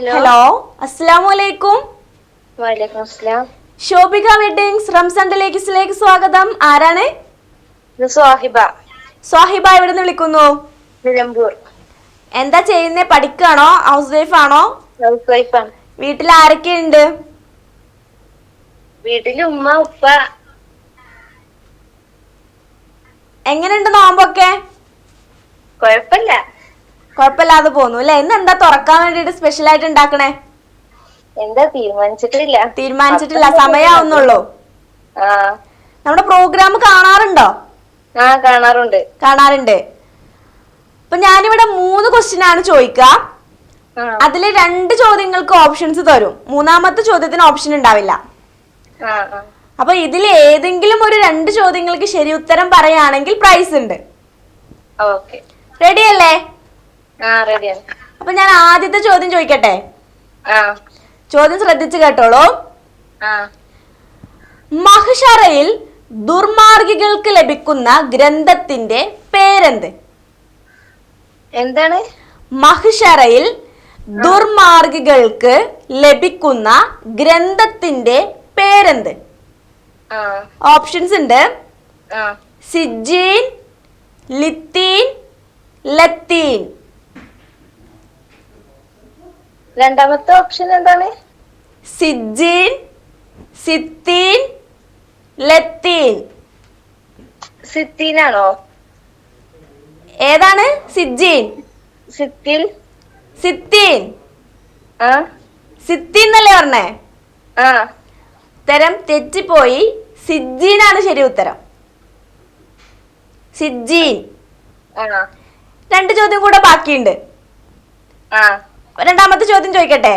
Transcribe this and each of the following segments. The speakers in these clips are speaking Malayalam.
ഹലോ. അസ്സലാമലൈക്കും അസ്സലാമു അലൈക്കും വലൈക്കും അസ്സലാം. ശോഭിക വെഡിങ്സ് റംസാൻ ടെലേക്കിസിലേക്ക് സ്വാഗതം. ആരാണ്? സ്വാഹിബ. സ്വാഹിബ എവിടെ നിന്ന് വിളിക്കുന്നു? നിലമ്പൂർ. എന്താ ചെയ്യുന്നേ? പഠിക്കാണോ? ഹൗസ് വൈഫ് ആണോ? ഹൗസ് വൈഫാണ് വീട്ടിൽ ആരൊക്കെയുണ്ട് വീട്ടിൽ ഉമ്മ ഉപ്പ. എങ്ങനെയുണ്ട് നോമ്പൊക്കെ? കൊഴപ്പല്ല കുഴപ്പമില്ലാതെ പോന്നു അല്ലെ? ഇന്ന് എന്താ തുറക്കാൻ വേണ്ടിട്ട് സ്പെഷ്യൽ ആയിട്ട് ഉണ്ടാക്കണേ? എന്താ തീരുമാനിച്ചിട്ടില്ല. തീരുമാനിച്ചിട്ടില്ല. സമയാവുന്നുള്ളൂ. നമ്മുടെ പ്രോഗ്രാം കാണാറുണ്ടോ? ആ കാണാറുണ്ട്. കാണാറുണ്ട്. അപ്പൊ ഞാനിവിടെ മൂന്ന് ക്വസ്റ്റ്യൻ ആണ് ചോദിക്കുക. അതിൽ അതിൽ രണ്ട് ചോദ്യങ്ങൾക്ക് ഓപ്ഷൻസ് തരും. മൂന്നാമത്തെ ചോദ്യത്തിന് ഓപ്ഷൻ ഉണ്ടാവില്ല. അപ്പൊ ഇതിൽ ഏതെങ്കിലും ഒരു രണ്ട് ചോദ്യങ്ങൾക്ക് ശരി ഉത്തരം പറയുകയാണെങ്കിൽ പ്രൈസ് ഉണ്ട്. റെഡി അല്ലേ? അപ്പൊ ഞാൻ ആദ്യത്തെ ചോദ്യം ചോദിക്കട്ടെ? ചോദ്യം ശ്രദ്ധിച്ചു കേട്ടോളൂ. മഹിഷറയിൽ ദുർമാർഗികൾക്ക് ലഭിക്കുന്ന ഗ്രന്ഥത്തിന്റെ പേരെന്ത്? എന്താണ്? മഹിഷറയിൽ ദുർമാർഗികൾക്ക് ലഭിക്കുന്ന ഗ്രന്ഥത്തിന്റെ പേരെന്ത്? ഓപ്ഷൻസ് ഉണ്ട്. സിജീൻ ലിത്തീൻ ലത്തീൻ. രണ്ടാമത്തെ ഓപ്ഷൻ എന്താണ്? സിജീൻ സിത്തീൻ ലത്തീൻ. സിത്തിനാണോ? ഏതാണ്? സിജീൻ സിത്തിൽ. സിത്തീൻ. ആ. സിത്തീൻ എന്നല്ലേ പറഞ്ഞേ? ആ. ഉത്തരം തെറ്റിപ്പോയി. സിജീനാണ് ശരി ഉത്തരം. സിജീൻ ആ. രണ്ട് ചോദ്യം കൂടെ ബാക്കിയുണ്ട്. ആ. രണ്ടാമത്തെ ചോദ്യം ചോദിക്കട്ടെ?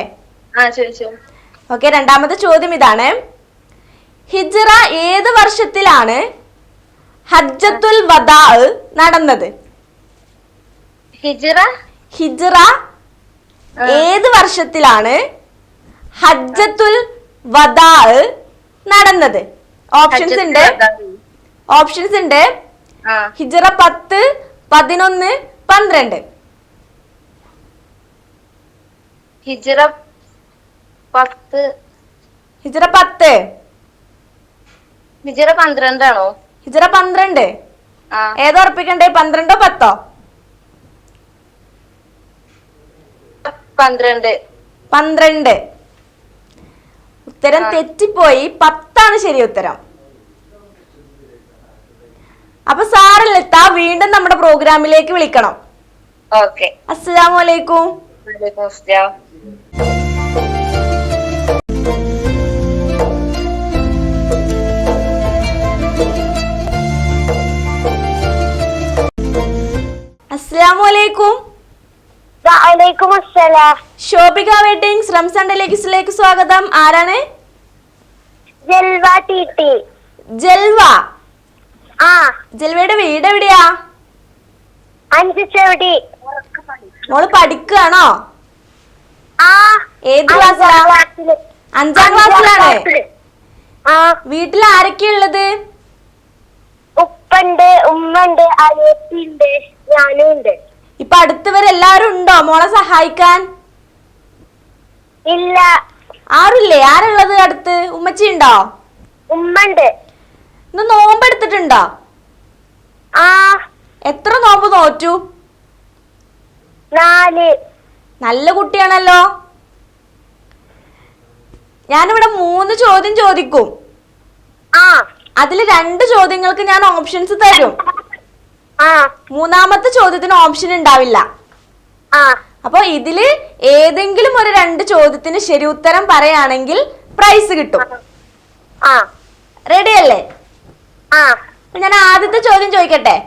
ഓക്കെ രണ്ടാമത്തെ ചോദ്യം ഇതാണ്. ഹിജറ ഏത് വർഷത്തിലാണ് ഹജ്ജത്തുൽ വദാ നടന്നത്? ഹിജറ? ഹിജറ. ഏത് വർഷത്തിലാണ് ഹജ്ജത്തുൽ വദാ നടന്നത്? ഓപ്ഷൻസ് ഉണ്ട്. ഓപ്ഷൻസ് ഉണ്ട്. ഹിജ്റ പത്ത് പതിനൊന്ന് പന്ത്രണ്ട്. ഹിജ്റ പത്ത്. ഹിജറ പത്ത്. ഹിജറ പന്ത്രണ്ടാണോ? ഹിജറ പന്ത്രണ്ട്. ഏത് ഉറപ്പിക്കണ്ടേ? പന്ത്രണ്ടോ പത്തോ? പന്ത്രണ്ട്. പന്ത്രണ്ട്. ഉത്തരം. തെറ്റിപ്പോയി. പത്താണ് ശരി ഉത്തരം. അപ്പൊ സാറിലെത്താ വീണ്ടും നമ്മുടെ പ്രോഗ്രാമിലേക്ക് വിളിക്കണം. ഓക്കെ. അസ്സലാമു അലൈക്കും. വലൈക്കും അസ്സലാം. അലൈക്കും ശോഭിക വെഡിങ്സ് റംസാൻ ഡെലിഗസിലേക്ക് സ്വാഗതം. ആരാണ്? ജൽവ ടി ജൽവ. ആ. ജൽവയുടെ വീട് എവിടെയാ? അഞ്ച് ചെവടി മോൾ പഠിക്കുകയാണോ ഏത് ക്ലാസ്സിലാ? അഞ്ചാം ക്ലാസ്സിലാണ്? ആ. വീട്ടിൽ ആരൊക്കെയുള്ളത് ഉപ്പണ്ട് ഉമ്മണ്ട് അനിയത്തിണ്ട് ഞാനും ഉണ്ട് ഇപ്പൊ അടുത്തവരെല്ലാരും ഉണ്ടോ? മോളെ സഹായിക്കാൻ? ഇല്ല. ആരുല്ലേ? ആരുള്ളത് അടുത്ത്? ഉമ്മച്ചി ഉണ്ടോ? ഉമ്മണ്ട്. ഇന്ന് നോമ്പ് എടുത്തിട്ടുണ്ടോ? ആ. എത്ര നോമ്പ് നോറ്റു നാല്. നല്ല കുട്ടിയാണല്ലോ. ഞാനിവിടെ മൂന്ന് ചോദ്യം ചോദിക്കും. ആ. അതിൽ രണ്ട് ചോദ്യങ്ങൾക്ക് ഞാൻ ഓപ്ഷൻസ് തരും. ആ. മൂന്നാമത്തെ ചോദ്യത്തിന് ഓപ്ഷൻ ഉണ്ടാവില്ല. ആ. അപ്പൊ ഇതിൽ ഏതെങ്കിലും ഒരു രണ്ട് ചോദ്യത്തിന് ശരി ഉത്തരം പറയുകയാണെങ്കിൽ പ്രൈസ് കിട്ടും. ആ. റെഡി അല്ലേ? ആ. ഞാൻ ആദ്യത്തെ ചോദ്യം ചോദിക്കട്ടെ?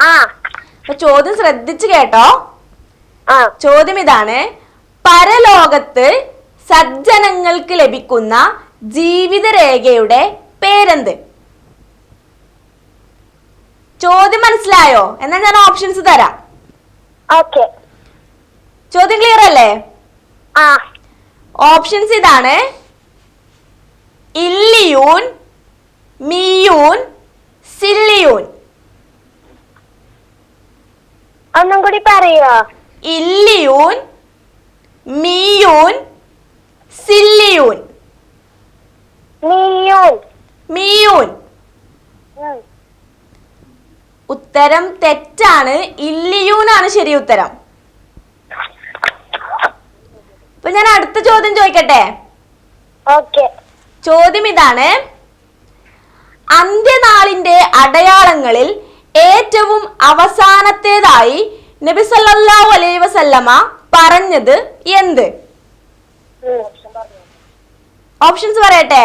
ആ. അപ്പൊ ചോദ്യം ശ്രദ്ധിച്ചു കേട്ടോ. ആ. ചോദ്യം ഇതാണ്. പരലോകത്ത് സജ്ജനങ്ങൾക്ക് ലഭിക്കുന്ന ജീവിതരേഖയുടെ പേരെന്ത്? ചോദ്യം മനസ്സിലായോ? എന്നാൽ ഞാൻ ഓപ്ഷൻസ് തരാം. ഓക്കെ ചോദ്യം ക്ലിയർ അല്ലേ? ആ. ഓപ്ഷൻസ് ഇതാണ്. ഇല്ലിയൂൻ മിയൂൻ സില്ലിയൂൻ. ഒന്നും കൂടി പറയോ ഇല്ലിയൂൻ മിയൂൻ സില്ലിയൂൻ. മിയൂൻ മിയൂൻ. ഉത്തരം തെറ്റാണ് ഇല്ലിയൂന്നാണ് ശരി ഉത്തരം. അപ്പൊ ഞാൻ അടുത്ത ചോദ്യം ചോദിക്കട്ടെ? ചോദ്യം ഇതാണ്. അന്ത്യനാളിന്റെ അടയാളങ്ങളിൽ ഏറ്റവും അവസാനത്തേതായി നബി സല്ലല്ലാഹു അലൈഹി വസല്ലമ പറഞ്ഞത് എന്ത്. ഓപ്ഷൻസ് പറയട്ടെ?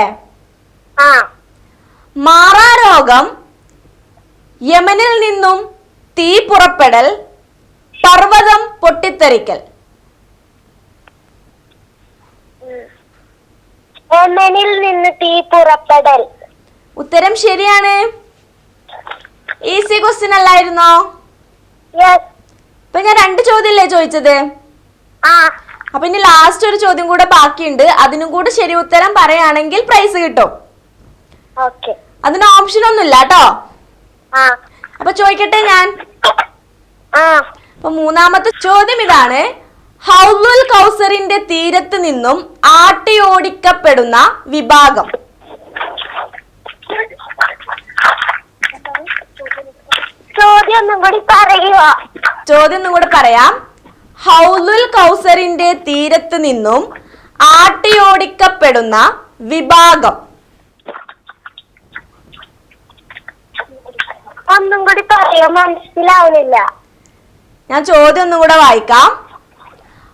മാറാരോഗം യമനിൽ നിന്നും തീ പുറപ്പെടൽ പർവതം പൊട്ടിത്തെറിക്കൽ. യമനിൽ നിന്ന് തീ പുറപ്പെടൽ. ഉത്തരം ശരിയാണ്. ഈസി ക്വസ്റ്റ്യൻ അല്ലായിരുന്നോ? ഇപ്പൊ ഞാൻ രണ്ട് ചോദ്യല്ലേ ചോദിച്ചത്? അപ്പൊ ഇനി ലാസ്റ്റ് ഒരു ചോദ്യം കൂടെ ബാക്കിയുണ്ട്. അതിനും കൂടെ ശരി ഉത്തരം പറയുകയാണെങ്കിൽ പ്രൈസ് കിട്ടും. അതിന് ഓപ്ഷൻ ഒന്നുമില്ല കേട്ടോ. അപ്പൊ ചോദിക്കട്ടെ ഞാൻ? അപ്പൊ മൂന്നാമത്തെ ചോദ്യം ഇതാണ്. ഹൗലുൽ കൗസറിന്റെ തീരത്ത് നിന്നും ആട്ടിയോടിക്കപ്പെടുന്ന വിഭാഗം. ചോദ്യം ഒന്നും കൂടെ പറയാം. ഹൗലുൽ കൗസറിന്റെ തീരത്ത് നിന്നും ആട്ടിയോടിക്കപ്പെടുന്ന വിഭാഗം. ഒന്നും കൂടി പറയാൻ മനസ്സിലാവുന്നില്ല ഞാൻ ചോദ്യം ഒന്നും കൂടെ വായിക്കാം.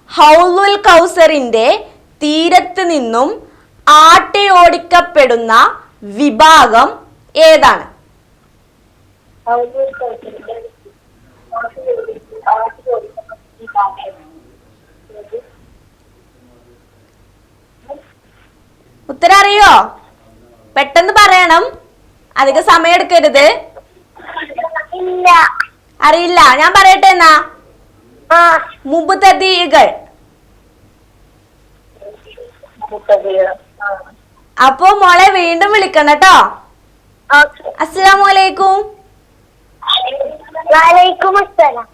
ഹൗലുൽ കൗസറിന്റെ തീരത്ത് നിന്നും ആട്ടിയോടിക്കപ്പെടുന്ന വിഭാഗം ഏതാണ്? ഉത്തരം അറിയോ പെട്ടെന്ന് പറയണം. അധികം സമയം എടുക്കരുത്. അറിയില്ല. ഞാൻ പറയട്ടെ എന്നാ? ആ. മുബുതദീകൾ അപ്പോ മോളെ വീണ്ടും വിളിക്കണം കേട്ടോ. അസ്സലാമലൈക്കും വലൈക്കും അസ്സലാം.